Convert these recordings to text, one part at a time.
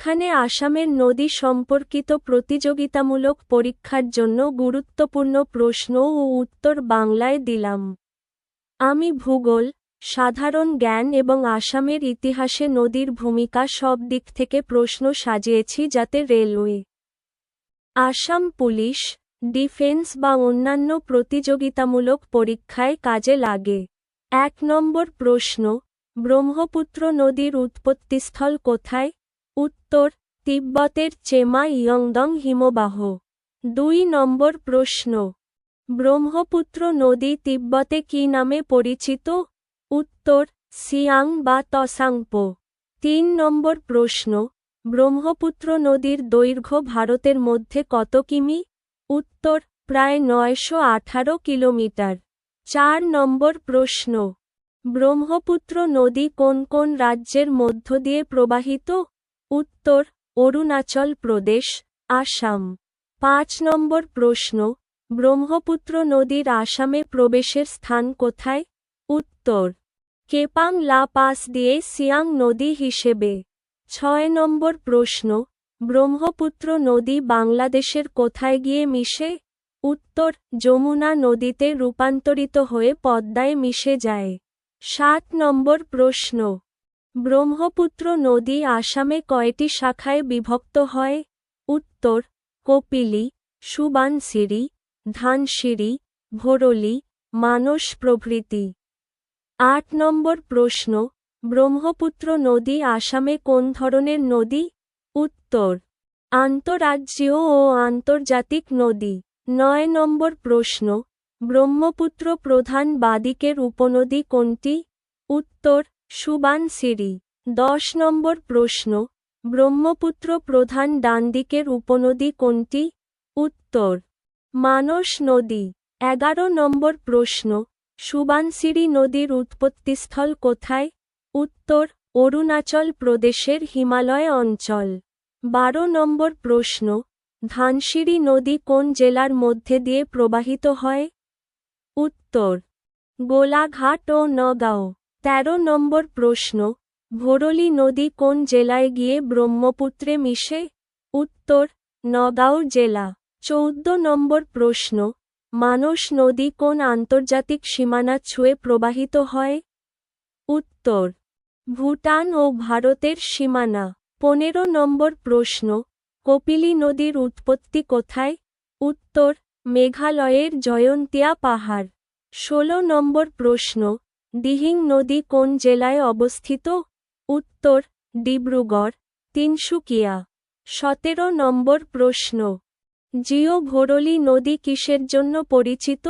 এখানে আসামের নদী সম্পর্কিত প্রতিযোগিতামূলক পরীক্ষার জন্য গুরুত্বপূর্ণ প্রশ্ন ও উত্তর বাংলায় দিলাম। আমি ভূগোল, সাধারণ জ্ঞান এবং আসামের ইতিহাসে নদীর ভূমিকা সব দিক থেকে প্রশ্ন সাজিয়েছি যাতে রেলওয়ে, আসাম পুলিশ, ডিফেন্স বা অন্যান্য প্রতিযোগিতামূলক পরীক্ষায় কাজে লাগে। এক নম্বর প্রশ্ন, ব্রহ্মপুত্র নদীর উৎপত্তিস্থল কোথায়? উত্তর, তিব্বতের চেমা ইয়ংদং হিমবাহ। দুই নম্বর প্রশ্ন। ব্রহ্মপুত্র নদী তিব্বতে কি নামে পরিচিত? উত্তর, সিয়াং বা তসাংপো। তিন নম্বর প্রশ্ন। ব্রহ্মপুত্র নদীর দৈর্ঘ্য ভারতের মধ্যে কত কিমি? উত্তর, প্রায় নয়শো আঠারো কিলোমিটার। চার নম্বর প্রশ্ন। ব্রহ্মপুত্র নদী কোন কোন রাজ্যের মধ্য দিয়ে প্রবাহিত? উত্তর, অরুণাচল প্রদেশ, আসাম। পাঁচ নম্বর প্রশ্ন, ব্রহ্মপুত্র নদীর আসামে প্রবেশের স্থান কোথায়? উত্তর কেপাং লা পাস দিয়ে সিয়াং নদী হিসেবে। ছয় নম্বর প্রশ্ন, ব্রহ্মপুত্র নদী বাংলাদেশের কোথায় গিয়ে মিশে? উত্তর, যমুনা নদীতে রূপান্তরিত হয়ে পদ্মায় মিশে যায়। সাত নম্বর প্রশ্ন ব্রহ্মপুত্র নদী আসামে কয়টি শাখায় বিভক্ত হয়? উত্তর, কপিলি, সুবানসিরি, ধানসিরি, ভোরলি, মানস প্রভৃতি। আট নম্বর প্রশ্ন, ব্রহ্মপুত্র নদী আসামে কোন ধরনের নদী? উত্তর, আন্তরাজ্যীয় ও আন্তর্জাতিক নদী। নয় নম্বর প্রশ্ন, ব্রহ্মপুত্র প্রধান বাদিকের উপনদী কোনটি? উত্তর সুবানসিরি দশ নম্বর প্রশ্ন, ব্রহ্মপুত্র প্রধান ডানদিকের উপনদী কোনটি? উত্তর, মানস নদী। এগারো নম্বর প্রশ্ন সুবানসিরি নদীর উৎপত্তিস্থল কোথায়? উত্তর, অরুণাচল প্রদেশের হিমালয় অঞ্চল। বারো নম্বর প্রশ্ন ধানসিরি নদী কোন জেলার মধ্যে দিয়ে প্রবাহিত হয়? উত্তর, গোলাঘাট ও নগাঁও। তেরো নম্বর প্রশ্ন, ভোরলি নদী কোন জেলায় গিয়ে ব্রহ্মপুত্রে মিশে? উত্তর, নগাঁও জেলা। চৌদ্দ নম্বর প্রশ্ন, মানস নদী কোন আন্তর্জাতিক সীমানা ছুঁয়ে প্রবাহিত হয়? উত্তর, ভুটান ও ভারতের সীমানা। পনেরো নম্বর প্রশ্ন, কপিলি নদীর উৎপত্তি কোথায়? উত্তর, মেঘালয়ের জয়ন্তিয়া পাহাড়। ষোলো নম্বর প্রশ্ন দিহিং নদী কোন জেলায় অবস্থিত? উত্তর, ডিব্রুগড়, তিনসুকিয়া। সতেরো নম্বর প্রশ্ন। জিও ভোরলি নদী কিসের জন্য পরিচিত?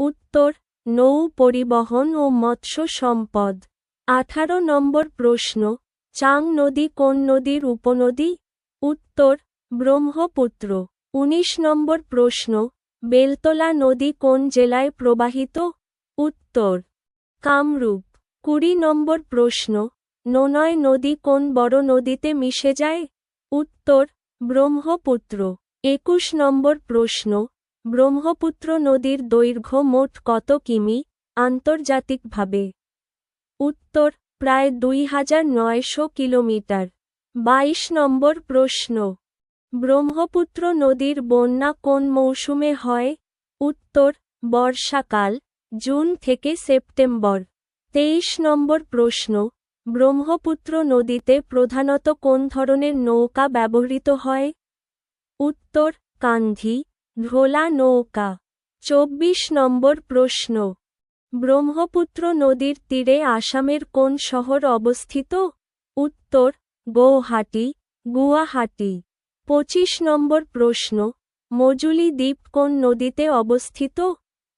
উত্তর, নৌ পরিবহন ও মৎস্য সম্পদ। আঠারো নম্বর প্রশ্ন। চাং নদী কোন নদীর উপনদী? উত্তর, ব্রহ্মপুত্র। ১৯ নম্বর প্রশ্ন। বেলতলা নদী কোন জেলায় প্রবাহিত? উত্তর কামরূপ, কুড়ি নম্বর প্রশ্ন, নোনয় নদী কোন বড় নদীতে মিশে যায়? উত্তর, ব্রহ্মপুত্র। একুশ নম্বর প্রশ্ন, ব্রহ্মপুত্র নদীর দৈর্ঘ্য মোট কত কিমি? আন্তর্জাতিকভাবে। উত্তর, প্রায় দুই হাজার নয়শো কিলোমিটার। বাইশ নম্বর প্রশ্ন, ব্রহ্মপুত্র নদীর বন্যা কোন মৌসুমে হয়? উত্তর, বর্ষাকাল। জুন থেকে সেপ্টেম্বর। তেইশ নম্বর প্রশ্ন, ব্রহ্মপুত্র নদীতে প্রধানত কোন ধরনের নৌকা ব্যবহৃত হয়? উত্তর, কান্ধি ঢোলা নৌকা। চব্বিশ নম্বর প্রশ্ন, ব্রহ্মপুত্র নদীর তীরে আসামের কোন শহর অবস্থিত? উত্তর, গৌহাটি, গুয়াহাটি। পঁচিশ নম্বর প্রশ্ন, মজুলি দ্বীপ কোন নদীতে অবস্থিত?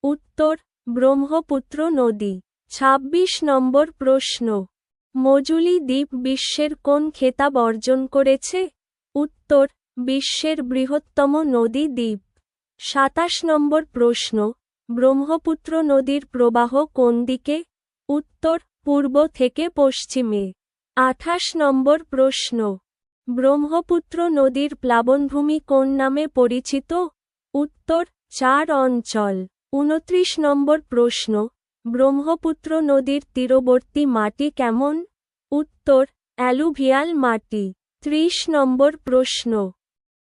উত্তর ব্রহ্মপুত্র নদী। ২৬ নম্বর প্রশ্ন। মজুলি দ্বীপ বিশ্বের কোন খেতাব অর্জন করেছে? উত্তর, বিশ্বের বৃহত্তম নদী দ্বীপ। সাতাশ নম্বর প্রশ্ন। ব্রহ্মপুত্র নদীর প্রবাহ কোন দিকে? উত্তর, পূর্ব থেকে পশ্চিমে। আঠাশ নম্বর প্রশ্ন। ব্রহ্মপুত্র নদীর প্লাবনভূমি কোন নামে পরিচিত? উত্তর, চার অঞ্চল। উনত্রিশ নম্বর প্রশ্ন, ব্রহ্মপুত্র নদীর তীরবর্তী মাটি কেমন? উত্তর, অ্যালুভিয়াল মাটি। ত্রিশ নম্বর প্রশ্ন,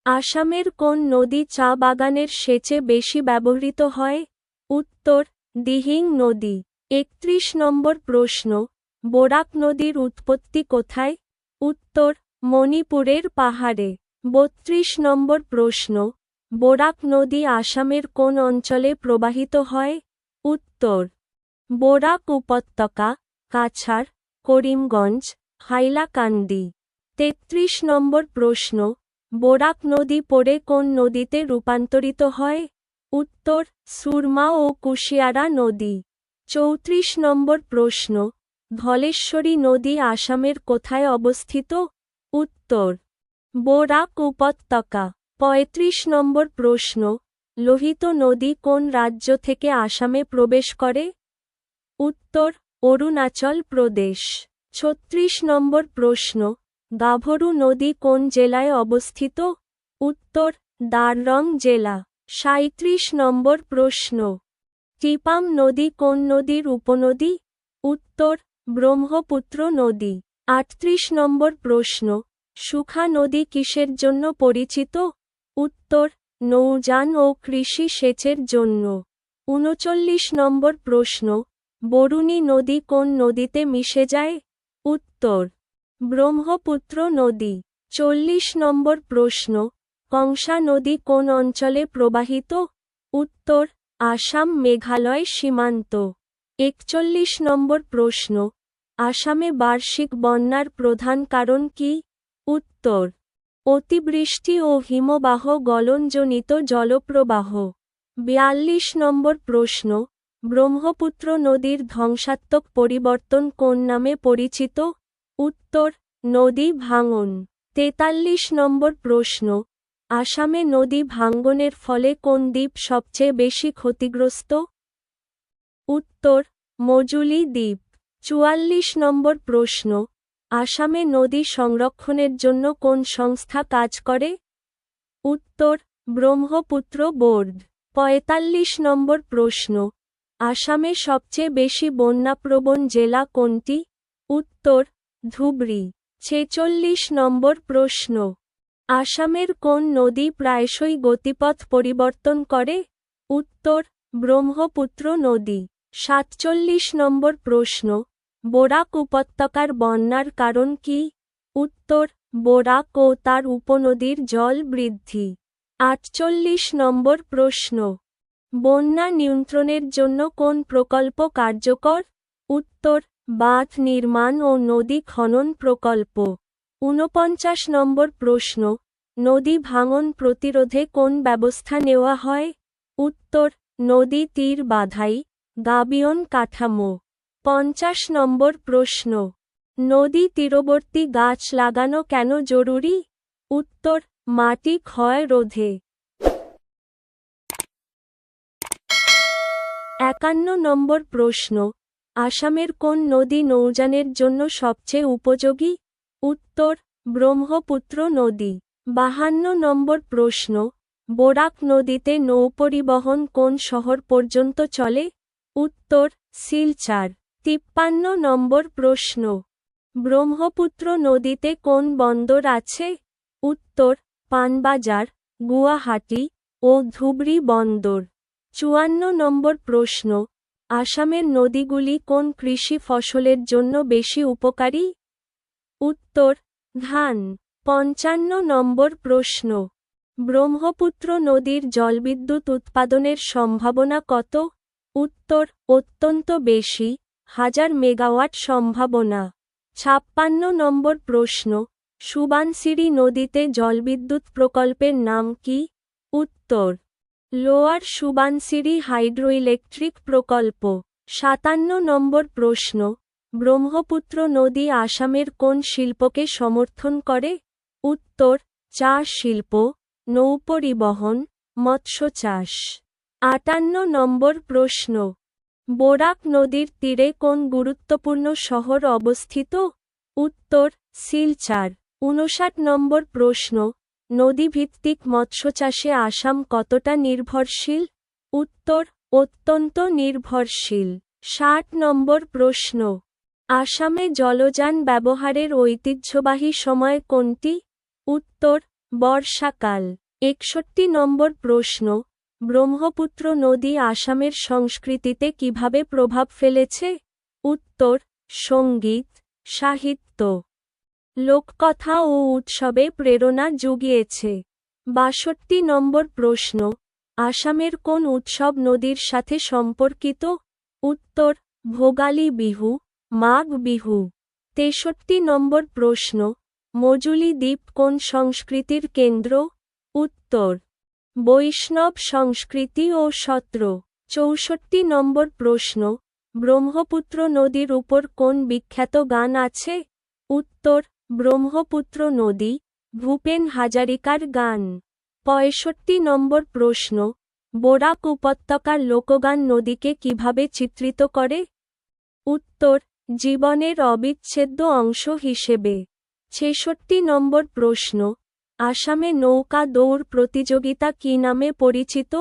আসামের কোন নদী চা বাগানের সেচে বেশি ব্যবহৃত হয়? উত্তর, দিহিং নদী। একত্রিশ নম্বর প্রশ্ন, বোরাক নদীর উৎপত্তি কোথায়? উত্তর, মণিপুরের পাহাড়ে। বত্রিশ নম্বর প্রশ্ন বোরাক নদী আসামের কোন অঞ্চলে প্রবাহিত হয়? উত্তর। বোরাক উপত্যকা, কাছাড়, করিমগঞ্জ, হাইলাকান্দি। তেত্রিশ নম্বর প্রশ্ন, বোরাক নদী পড়ে কোন নদীতে রূপান্তরিত হয়? উত্তর, সুরমা ও কুশিয়ারা নদী। চৌত্রিশ নম্বর প্রশ্ন, ধলেশ্বরী নদী আসামের কোথায় অবস্থিত? উত্তর। বোরাক উপত্যকা। পঁয়ত্রিশ নম্বর প্রশ্ন, লোহিত নদী কোন রাজ্য থেকে আসামে প্রবেশ করে? উত্তর, অরুণাচল প্রদেশ। ছত্রিশ নম্বর প্রশ্ন, গাভরু নদী কোন জেলায় অবস্থিত? উত্তর, দাররং জেলা। সাঁত্রিশ নম্বর প্রশ্ন, টিপাম নদী কোন নদীর উপনদী? উত্তর, ব্রহ্মপুত্র নদী। আটত্রিশ নম্বর প্রশ্ন, সুখা নদী কিসের জন্য পরিচিত? উত্তর, নৌযান ও কৃষি সেচের জন্য। উনচল্লিশ নম্বর প্রশ্ন, বরুণী নদী কোন নদীতে মিশে যায়? উত্তর, ব্রহ্মপুত্র নদী। চল্লিশ নম্বর প্রশ্ন, কংসা নদী কোন অঞ্চলে প্রবাহিত? উত্তর, আসাম মেঘালয় সীমান্ত। একচল্লিশ নম্বর প্রশ্ন, আসামে বার্ষিক বন্যার প্রধান কারণ কি? উত্তর অতিবৃষ্টি ও হিমবাহ গলনজনিত জলপ্রবাহ। বিয়াল্লিশ নম্বর প্রশ্ন, ব্রহ্মপুত্র নদীর ধ্বংসাত্মক পরিবর্তন কোন নামে পরিচিত? উত্তর, নদী ভাঙন। তেতাল্লিশ নম্বর প্রশ্ন, আসামে নদী ভাঙ্গনের ফলে কোন দ্বীপ সবচেয়ে বেশি ক্ষতিগ্রস্ত? উত্তর, মজুলি দ্বীপ। চুয়াল্লিশ নম্বর প্রশ্ন আসামে নদী সংরক্ষণের জন্য কোন সংস্থা কাজ করে? উত্তর, ব্রহ্মপুত্র বোর্ড। পঁয়তাল্লিশ নম্বর প্রশ্ন। আসামে সবচেয়ে বেশি বন্যাপ্রবণ জেলা কোনটি? উত্তর, ধুবড়ি। ছেচল্লিশ নম্বর প্রশ্ন। আসামের কোন নদী প্রায়শই গতিপথ পরিবর্তন করে? উত্তর, ব্রহ্মপুত্র নদী। সাতচল্লিশ নম্বর প্রশ্ন। বোরাক উপত্যকার বন্যার কারণ কি? উত্তর, বোরাক ও তার উপনদীর জল বৃদ্ধি। আটচল্লিশ নম্বর প্রশ্ন। বন্যা নিয়ন্ত্রণের জন্য কোন প্রকল্প কার্যকর? উত্তর, বাঁধ নির্মাণ ও নদী খনন প্রকল্প। ঊনপঞ্চাশ নম্বর প্রশ্ন। নদী ভাঙন প্রতিরোধে কোন ব্যবস্থা নেওয়া হয়? উত্তর, নদী তীর বাধাই, গাবিয়ন কাঠামো। পঞ্চাশ নম্বর প্রশ্ন। নদী তীরবর্তী গাছ লাগানো কেন জরুরি? উত্তর, মাটি ক্ষয় রোধে। একান্ন নম্বর প্রশ্ন, আসামের কোন নদী নৌযানের জন্য সবচেয়ে উপযোগী? উত্তর, ব্রহ্মপুত্র নদী। বাহান্ন নম্বর প্রশ্ন, বোরাক নদীতে নৌপরিবহন কোন শহর পর্যন্ত চলে? উত্তর, শিলচার। তিপ্পান্ন নম্বর প্রশ্ন। ব্রহ্মপুত্র নদীতে কোন বন্দর আছে? উত্তর, পানবাজার, গুয়াহাটি ও ধুবড়ি বন্দর। চুয়ান্ন নম্বর প্রশ্ন, আসামের নদীগুলি কোন কৃষি ফসলের জন্য বেশি উপকারী? উত্তর, ধান। পঞ্চান্ন নম্বর প্রশ্ন, ব্রহ্মপুত্র নদীর জলবিদ্যুৎ উৎপাদনের সম্ভাবনা কত? উত্তর, অত্যন্ত বেশি। হাজার মেগাওয়াট সম্ভাবনা। ছাপ্পান্ন নম্বর প্রশ্ন, সুবানসিরি নদীতে জলবিদ্যুৎ প্রকল্পের নাম কি? উত্তর, লোয়ার সুবানসিরি হাইড্রোইলেকট্রিক প্রকল্প। সাতান্ন নম্বর প্রশ্ন, ব্রহ্মপুত্র নদী আসামের কোন শিল্পকে সমর্থন করে? উত্তর চা শিল্প নৌপরিবহন মৎস্য চাষ। আটান্ন নম্বর প্রশ্ন বোরাক নদীর তীরে কোন গুরুত্বপূর্ণ শহর অবস্থিত? উত্তর সিলচার উনষাট নম্বর প্রশ্ন, নদীভিত্তিক মৎস্য চাষে আসাম কতটা নির্ভরশীল? উত্তর, অত্যন্ত নির্ভরশীল। ষাট নম্বর প্রশ্ন, আসামে জলযান ব্যবহারের ঐতিহ্যবাহী সময় কোনটি? উত্তর, বর্ষাকাল। একষট্টি নম্বর প্রশ্ন ব্রহ্মপুত্র নদী আসামের সংস্কৃতিতে কীভাবে প্রভাব ফেলেছে? উত্তর, সংগীত, সাহিত্য। লোককথা ও উৎসবে প্রেরণা জুগিয়েছে। বাষট্টি নম্বর প্রশ্ন, আসামের কোন উৎসব নদীর সাথে সম্পর্কিত? উত্তর, ভোগালী বিহু, মাঘ বিহু। তেষট্টি নম্বর প্রশ্ন, মজুলি দ্বীপ কোন সংস্কৃতির কেন্দ্র? উত্তর বৈষ্ণব সংস্কৃতি ও সত্র। চৌষট্টি নম্বর প্রশ্ন, ব্রহ্মপুত্র নদীর উপর কোন বিখ্যাত গান আছে? উত্তর, ব্রহ্মপুত্র নদী, ভূপেন হাজারিকার গান। পঁয়ষট্টি নম্বর প্রশ্ন, বোরাক উপত্যকার লোকগান নদীকে কীভাবে চিত্রিত করে? উত্তর, জীবনের অবিচ্ছেদ্য অংশ হিসেবে। ছেষট্টি নম্বর প্রশ্ন আসামে নৌকা দৌড় প্রতিযোগিতা কী নামে পরিচিত?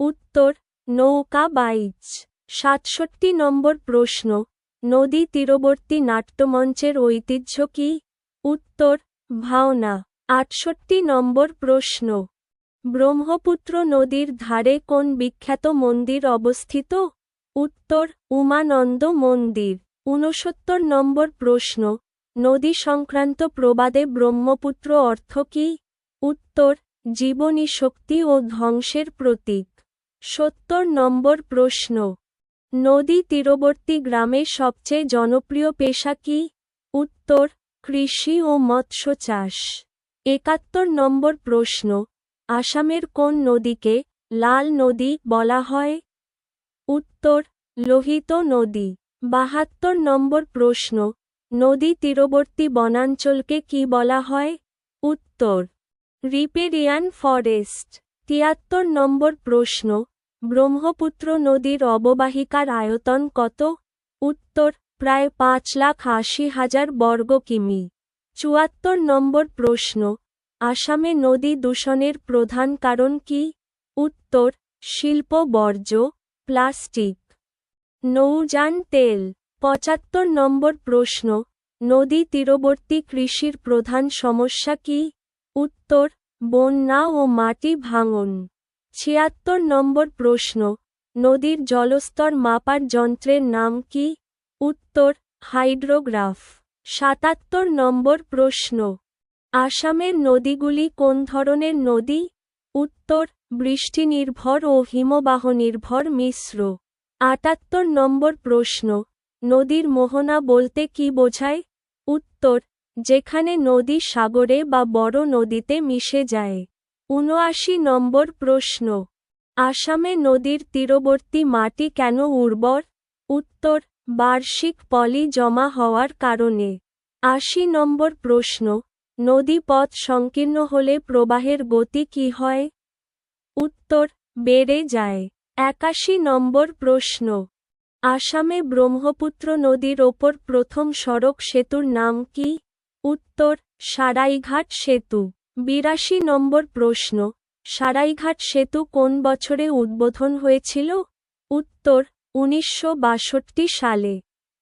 উত্তর, নৌকা বাইচ। সাতষট্টি নম্বর প্রশ্ন, নদী তীরবর্তী নাট্যমঞ্চের ঐতিহ্য কী? উত্তর, ভাওনা। আটষট্টি নম্বর প্রশ্ন, ব্রহ্মপুত্র নদীর ধারে কোন বিখ্যাত মন্দির অবস্থিত? উত্তর, উমানন্দ মন্দির। ঊনসত্তর নম্বর প্রশ্ন নদী সংক্রান্ত প্রবাদে ব্রহ্মপুত্র অর্থ কী? উত্তর, জীবনী শক্তি ও ধ্বংসের প্রতীক। সত্তর নম্বর প্রশ্ন। নদী তীরবর্তী গ্রামে সবচেয়ে জনপ্রিয় পেশা কী? উত্তর, কৃষি ও মৎস্য চাষ। একাত্তর নম্বর প্রশ্ন। আসামের কোন নদীকে লাল নদী বলা হয়? উত্তর, লোহিত নদী। বাহাত্তর নম্বর প্রশ্ন। নদী তীরবর্তী বনাঞ্চলকে কি বলা হয়? উত্তর, রিপেরিয়ান ফরেস্ট। তিয়াত্তর নম্বর প্রশ্ন, ব্রহ্মপুত্র নদীর অববাহিকার আয়তন কত? উত্তর, প্রায় পাঁচ লাখ আশি হাজার বর্গ কিমি। চুয়াত্তর নম্বর প্রশ্ন, আসামে নদী দূষণের প্রধান কারণ কি? উত্তর, শিল্প বর্জ্য, প্লাস্টিক। নৌযান তেল। পঁচাত্তর নম্বর প্রশ্ন, নদী তীরবর্তী কৃষির প্রধান সমস্যা কি? উত্তর, বন্যা ও মাটি ভাঙন। ছিয়াত্তর নম্বর প্রশ্ন, নদীর জলস্তর মাপার যন্ত্রের নাম কি? উত্তর, হাইড্রোগ্রাফ। সাতাত্তর নম্বর প্রশ্ন, আসামের নদীগুলি কোন ধরনের নদী? উত্তর বৃষ্টি নির্ভর ও হিমবাহ নির্ভর মিশ্র। আটাত্তর নম্বর প্রশ্ন নদীর মোহনা বলতে কি বোঝায়? উত্তর, যেখানে নদী সাগরে বা বড় নদীতে মিশে যায়। উনআশি নম্বর প্রশ্ন, আসামে নদীর তীরবর্তী মাটি কেন উর্বর? উত্তর, বার্ষিক পলি জমা হওয়ার কারণে। আশি নম্বর প্রশ্ন, নদী পথ সংকীর্ণ হলে প্রবাহের গতি কি হয়? উত্তর, বেড়ে যায়। একাশি নম্বর প্রশ্ন আসামে ব্রহ্মপুত্র নদীর ওপর প্রথম সড়ক সেতুর নাম কি? উত্তর, সারাইঘাট সেতু। বিরাশি নম্বর প্রশ্ন, সারাইঘাট সেতু কোন বছরে উদ্বোধন হয়েছিল? উত্তর, উনিশশো বাষট্টি সালে।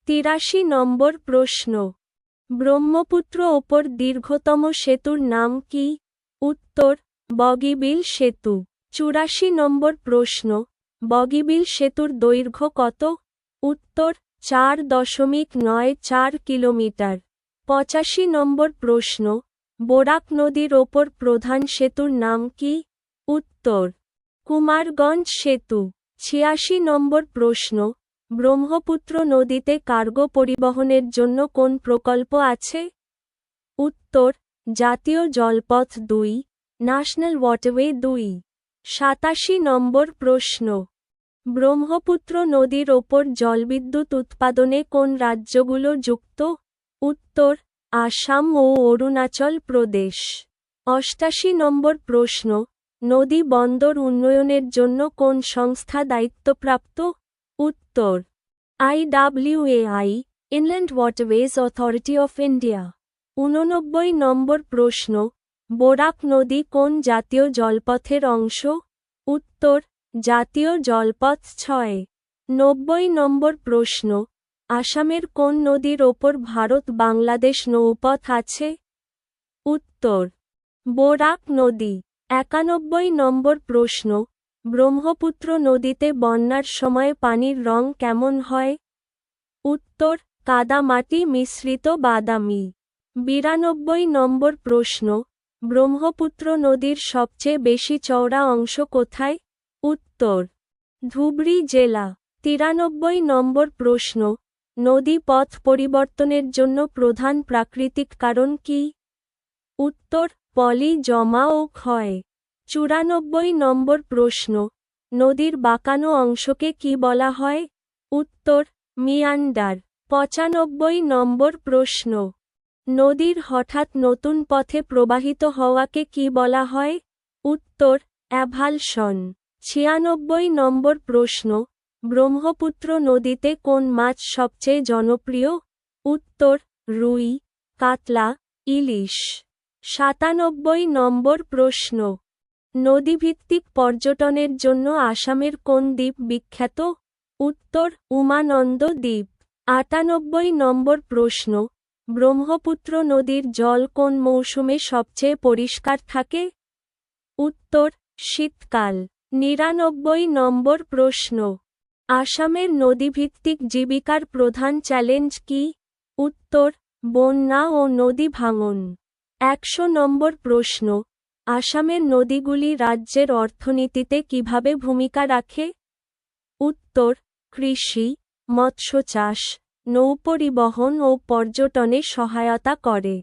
তিরাশি নম্বর প্রশ্ন, ব্রহ্মপুত্র ওপর দীর্ঘতম সেতুর নাম কি? উত্তর, বগিবিল সেতু। চুরাশি নম্বর প্রশ্ন, বগিবিল সেতুর দৈর্ঘ্য কত? উত্তর, চার দশমিক নয় চার কিলোমিটার। পঁচাশি নম্বর প্রশ্ন, বোরাক নদীর ওপর প্রধান সেতুর নাম কি? উত্তর, কুমারগঞ্জ সেতু। ছিয়াশি নম্বর প্রশ্ন, ব্রহ্মপুত্র নদীতে কার্গো পরিবহনের জন্য কোন প্রকল্প আছে? উত্তর, জাতীয় জলপথ দুই, ন্যাশনাল ওয়াটারওয়ে দুই। সাতাশি নম্বর প্রশ্ন ব্রহ্মপুত্র নদীর ওপর জলবিদ্যুৎ উৎপাদনে কোন রাজ্যগুলো যুক্ত? উত্তর, আসাম ও অরুণাচল প্রদেশ। অষ্টাশি নম্বর প্রশ্ন, নদী বন্দর উন্নয়নের জন্য কোন সংস্থা দায়িত্বপ্রাপ্ত? উত্তর IWAI inland waterways authority of India. উননব্বই নম্বর প্রশ্ন, বোরাক নদী কোন জাতীয় জলপথের অংশ? উত্তর জাতীয় জলপথ ছয়। নব্বই নম্বর প্রশ্ন, আসামের কোন নদীর ওপর ভারত বাংলাদেশ নৌপথ আছে? উত্তর, বোরাক নদী। একানব্বই নম্বর প্রশ্ন, ব্রহ্মপুত্র নদীতে বন্যার সময় পানির রং কেমন হয়? উত্তর কাদামাটি মিশ্রিত বাদামি। বিরানব্বই নম্বর প্রশ্ন, ব্রহ্মপুত্র নদীর সবচেয়ে বেশি চওড়া অংশ কোথায়? উত্তর, ধুবড়ী জেলা, তিরানব্বই নম্বর প্রশ্ন, নদী পথ পরিবর্তনের জন্য প্রধান প্রাকৃতিক কারণ কি? উত্তর, পলি, জমা ও ক্ষয়, চুরানব্বই নম্বর প্রশ্ন, নদীর বাঁকানো অংশকে কি বলা হয়? উত্তর, মিয়ান্ডার, পঁচানব্বই নম্বর প্রশ্ন, নদীর হঠাৎ নতুন পথে প্রবাহিত হওয়াকে কি বলা হয়? উত্তর অ্যাভালশন ছিয়ানব্বই নম্বর প্রশ্ন, ব্রহ্মপুত্র নদীতে কোন মাছ সবচেয়ে জনপ্রিয়? উত্তর, রুই, কাতলা, ইলিশ। সাতানব্বই নম্বর প্রশ্ন, নদীভিত্তিক পর্যটনের জন্য আসামের কোন দ্বীপ বিখ্যাত? উত্তর, উমানন্দ দ্বীপ। আটানব্বই নম্বর প্রশ্ন, ব্রহ্মপুত্র নদীর জল কোন মৌসুমে সবচেয়ে পরিষ্কার থাকে? উত্তর, শীতকাল। নিরানব্বই নম্বর প্রশ্ন। আসামের নদীভিত্তিক জীবিকার প্রধান চ্যালেঞ্জ কি? উত্তর, বন্যা ও নদী ভাঙন। একশো নম্বর প্রশ্ন, আসামের নদীগুলি রাজ্যের অর্থনীতিতে কীভাবে ভূমিকা রাখে? উত্তর, কৃষি, মৎস্য চাষ নৌপরিবহন ও পর্যটনে সহায়তা করে।